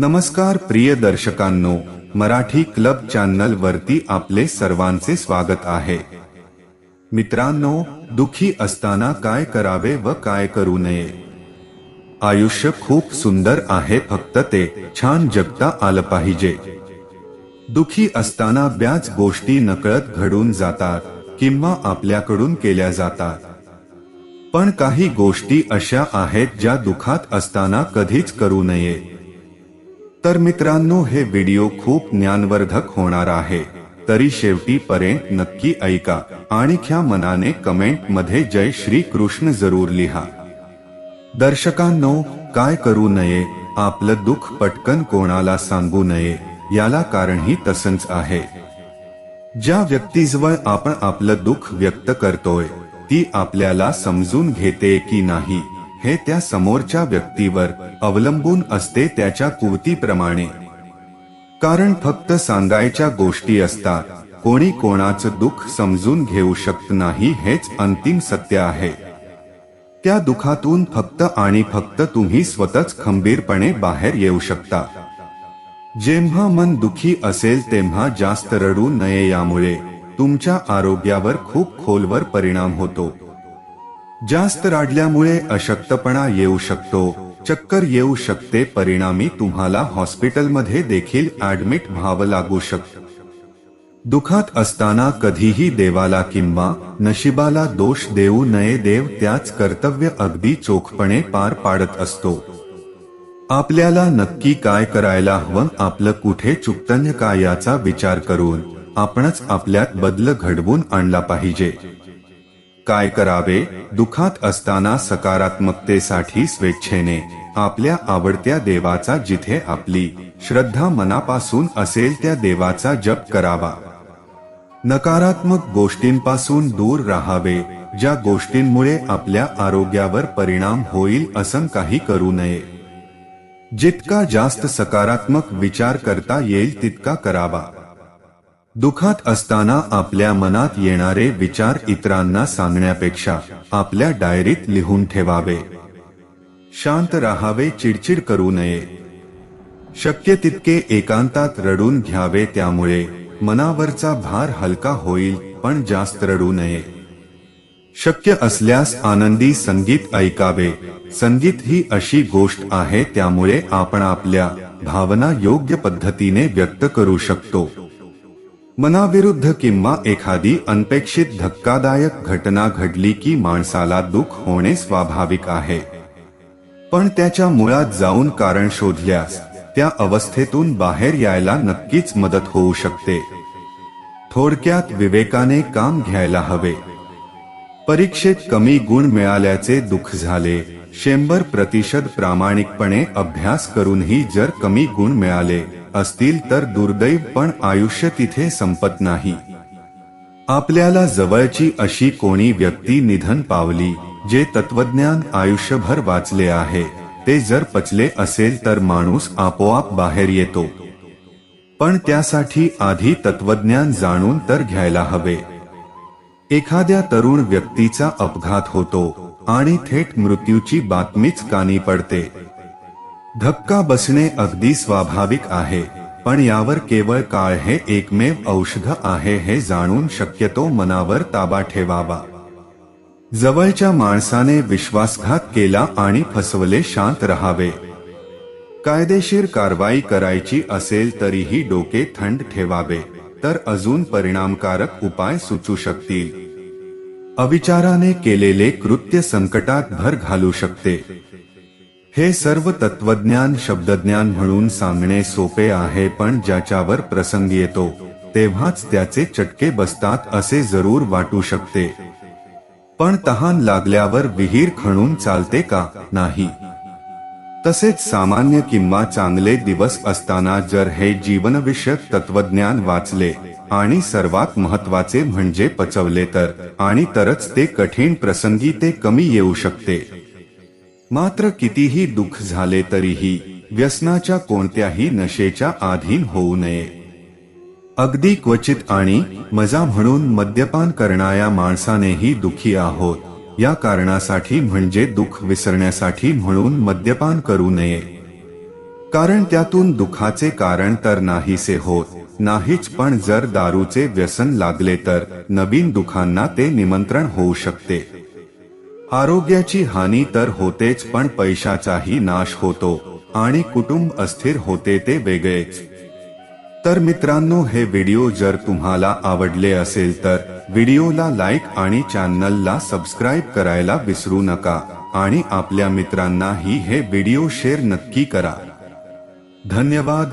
नमस्कार प्रिय दर्शकांनो Marathi club channel वरती आपले सर्वांचे स्वागत आहे. मित्रांनो दुखी असताना काय करावे व काय करू नये? आयुष्य खूप सुंदर आहे फक्त ते छान जगता आलं पाहिजे. दुखी असताना ब्याच गोष्टी नकळत घडून जातात किंवा आपल्याकडून केल्या जातात. पण काही गोष्टी अशा आहेत ज्या दुखात असताना कधीच करू नये. तर मित्रांनो हे व्हिडिओ खूप ज्ञानवर्धक होणार आहे. तरी शेवटी पर्यंत नक्की ऐका आणि ख्या मनाने कमेंटमध्ये जय श्री कृष्ण जरूर लिहा. दर्शकांनो काय करू नये? आपलं दुःख पटकन कोणाला सांगू नये याला कारणही तसंच आहे. ज्या व्यक्तीजवळ आपण आपलं दुःख व्यक्त करतोय ती आपल्याला समजून घेते की नाही? हे त्या समोरच्या व्यक्तीवर अवलंबून असते त्याच्या कुवतीप्रमाणे. कारण फक्त सांगायच्या गोष्टी असतात. कोणी कोणाचं दुःख समजून घेऊ शकत नाही हेच अंतिम सत्य आहे. त्या दुखातून फक्त आणि फक्त तुम्ही स्वतःच खंबीरपणे बाहेर येऊ शकता. जेव्हा मन दुखी असेल तेव्हा जास्त रडू नये यामुळे तुमच्या आरोग्यावर खूप खोलवर परिणाम होतो. जास्त राडल्यामुळे अशक्तपणा येऊ शकतो. चक्कर येऊ शकते. परिणामी तुम्हाला हॉस्पिटलमध्ये देखील ऍडमिट व्हावं लागू शकतं दुखात असताना कधीही देवाला किंवा नशिबाला दोष देऊ नये. देव त्याच कर्तव्य अगदी चोखपणे पार पाडत असतो. आपल्याला नक्की काय करायला हवं? आपलं कुठे चुकतन्य का याचा विचार करून आपणच आपल्यात बदल घडवून आणला पाहिजे. काय करावे? दुखात असताना सकारात्मकतेसाठी स्वेच्छेने आपल्या आवडत्या देवाचा जिथे आपली श्रद्धा मनापासून असेल त्या देवाचा जप करावा. नकारात्मक गोष्टींपासून दूर राहावे ज्या गोष्टींमुळे आपल्या आरोग्यावर परिणाम होईल असं काही करू नये. जितका जास्त सकारात्मक विचार करता येईल तितका करावा. दुखात असताना आपल्या मनात येणारे विचार इतरांना सांगण्यापेक्षा आपल्या डायरीत लिहून ठेवावे. शांत राहावे चिडचिड करू नये. शक्य तितके एकांतात रडून घ्यावे त्यामुळे मनावरचा भार हलका होईल पण जास्त रडू नये. शक्य असल्यास आनंदी संगीत ऐकावे. संगीत ही अशी गोष्ट आहे त्यामुळे आपण आपल्या भावना योग्य पद्धतीने व्यक्त करू शकतो. मनाविरुद्ध किंवा एखादी अनपेक्षित धक्कादायक घटना घडली की माणसाला दुःख होणे स्वाभाविक आहे. पण त्याच्या मुळात जाऊन कारण शोधल्यास त्या अवस्थेतून बाहेर यायला नक्कीच मदत होऊ शकते. थोडक्यात विवेकाने काम घ्यायला हवे. परीक्षेत कमी गुण मिळाल्याचे दुःख झाले शंभर प्रतिशत प्रामाणिकपणे अभ्यास करूनही जर कमी गुण मिळाले असतील तर दुर्दैव पण आयुष्य तिथे संपत नाही. आपल्याला जवळची अशी कोणी व्यक्ती निधन पावली जे तत्वज्ञान आयुष्यभर वाचले आहे ते जर पचले असेल तर माणूस आपोआप बाहेर येतो. पण त्यासाठी आधी तत्वज्ञान जाणून तर घ्यायला हवे. एखाद्या तरुण व्यक्तीचा अपघात होतो आणि थेट मृत्यूची बातमीच कानी पडते. धक्का बसणे अगदी स्वाभाविक आहे पण यावर केवळ काळ हे एकमेव औषध आहे हे जाणून शक्यतो मनावर ताबा ठेवावा. जवळच्या माणसाने विश्वासघात केला आणि फसवले शांत राहावे. कायदेशीर कारवाई करायची असेल तरीही डोके थंड ठेवावे तर अजून परिणामकारक उपाय सुचू शकतील. अविचाराने केलेले कृत्य संकटात भर घालू शकते. हे सर्व तत्वज्ञान शब्दज्ञान म्हणून सांगणे सोपे आहे पण ज्याच्यावर प्रसंग येतो तेव्हाच त्याचे चटके बसतात असे जरूर वाटू शकते. पण तहान लागल्यावर विहीर खणून चालते का? नाही. तसेच सामान्य किंवा चांगले दिवस असताना जर हे जीवनविषयक तत्वज्ञान वाचले आणि सर्वात महत्त्वाचे म्हणजे पचवले तर आणि तरच ते कठीण प्रसंगी ते कमी येऊ शकते. मात्र कितीही दुःख झाले तरीही व्यसनाच्या कोणत्याही नशेच्या अधीन होऊ नये. अगदी क्वचित आणि मजा म्हणून मद्यपान करणाऱ्या माणसानेही दुखी आहोत. या कारणासाठी म्हणजे दुःख विसरण्यासाठी म्हणून मद्यपान करू नये. कारण त्यातून दुखाचे कारण तर नाहीसे होत नाहीच पण जर दारूचे व्यसन लागले तर नवीन दुखांना ते निमंत्रण होऊ शकते. आरोग्याची हानी तर होतेच पण पैशाचाही नाश होतो आणि कुटुंब अस्थिर होते ते वेगळेच. तर मित्रांनो हे व्हिडिओ जर तुम्हाला आवडले असेल तर व्हिडिओला लाईक आणि चॅनलला सबस्क्राईब करायला विसरू नका आणि आपल्या मित्रांनाही हे व्हिडिओ शेअर नक्की करा. धन्यवाद.